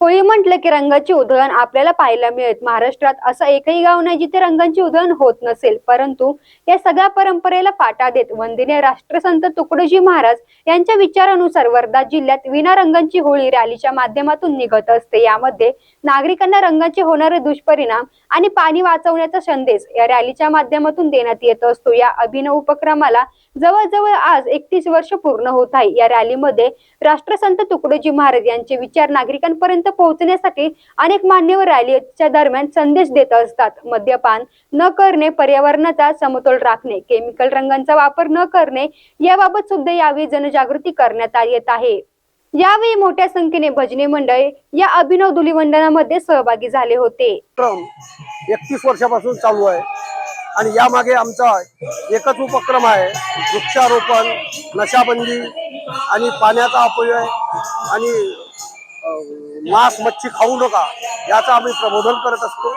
होळी म्हटलं की रंगाची उधळण आपल्याला पाहायला मिळत महाराष्ट्रात असं एकही गाव नाही जिथे रंगांची उधळण होत नसेल. परंतु या सगळ्या परंपरेला फाटा देत वंदिनीय राष्ट्रसंत तुकडोजी महाराज यांच्या विचारानुसार वर्धा जिल्ह्यात विना रंगांची होळी रॅलीच्या माध्यमातून निघत असते. यामध्ये नागरिकांना रंगाचे होणारे दुष्परिणाम आणि पाणी वाचवण्याचा संदेश या रॅलीच्या माध्यमातून देण्यात येत असतो. या अभिनव उपक्रमाला जवळजवळ आज एकतीस वर्ष पूर्ण होत आहे. या रॅलीमध्ये राष्ट्रसंत तुकडोजी महाराज यांचे विचार नागरिकांपर्यंत पोहोचण्यासाठी अनेक मान्यवर रॅलीच्या दरम्यान संदेश देत असतात. मद्यपान न करणे पर्यावरणाचा समतोल राखणे केमिकल रंगांचा वापर न करणे याबाबत सुद्धा यावेळी जनजागृती करण्यात येत आहे. यावेळी मोठ्या संख्येने भजनी मंडळ या अभिनव धुलीवंदनामध्ये सहभागी झाले होते. एकतीस वर्षापासून चालू आहे. आणि यामागे आमचा एकच उपक्रम आहे वृक्षारोपण नशाबंदी आणि पाण्याचा अपव्यय आणि मांस मच्छी खाऊ नका याचं आम्ही प्रबोधन करत असतो.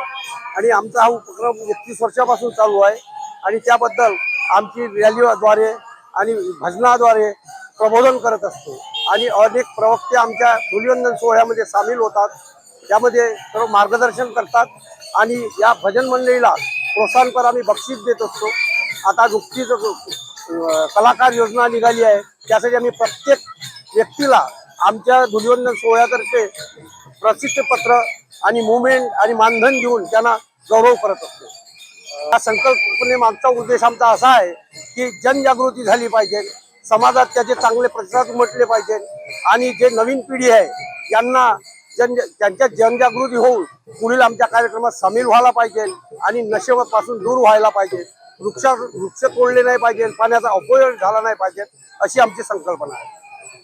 आणि आमचा हा उपक्रम एकतीस वर्षापासून चालू आहे आणि त्याबद्दल आमची रॅलीद्वारे आणि भजनाद्वारे प्रबोधन करत असतो. आणि अनेक प्रवक्ते आमच्या धुलिवंदन सोहळ्यामध्ये सामील होतात. त्यामध्ये सर्व मार्गदर्शन करतात आणि या भजन मंडळीला प्रोत्साहनपर आम्ही बक्षीस देत असतो. आता नुकतीच कलाकार योजना निघाली आहे त्यासाठी आम्ही प्रत्येक व्यक्तीला आमच्या धुलिवंदन सोहळ्यातर्फे प्रसिद्धपत्र आणि मुवमेंट आणि मानधन देऊन त्यांना गौरव करत असतो. या संकल्पने मागचा उद्देश आमचा असा आहे की जनजागृती झाली पाहिजे समाजात त्याचे चांगले प्रतिसाद उमटले पाहिजे आणि जे नवीन पिढी आहे यांना जन त्यांच्यात जनजागृती होऊन पुढील आमच्या कार्यक्रमात सामील व्हायला पाहिजे आणि नशेपासून दूर व्हायला पाहिजे. वृक्ष वृक्ष तोडले नाही पाहिजे पाण्याचा अपव्यय झाला नाही पाहिजे अशी आमची संकल्पना आहे.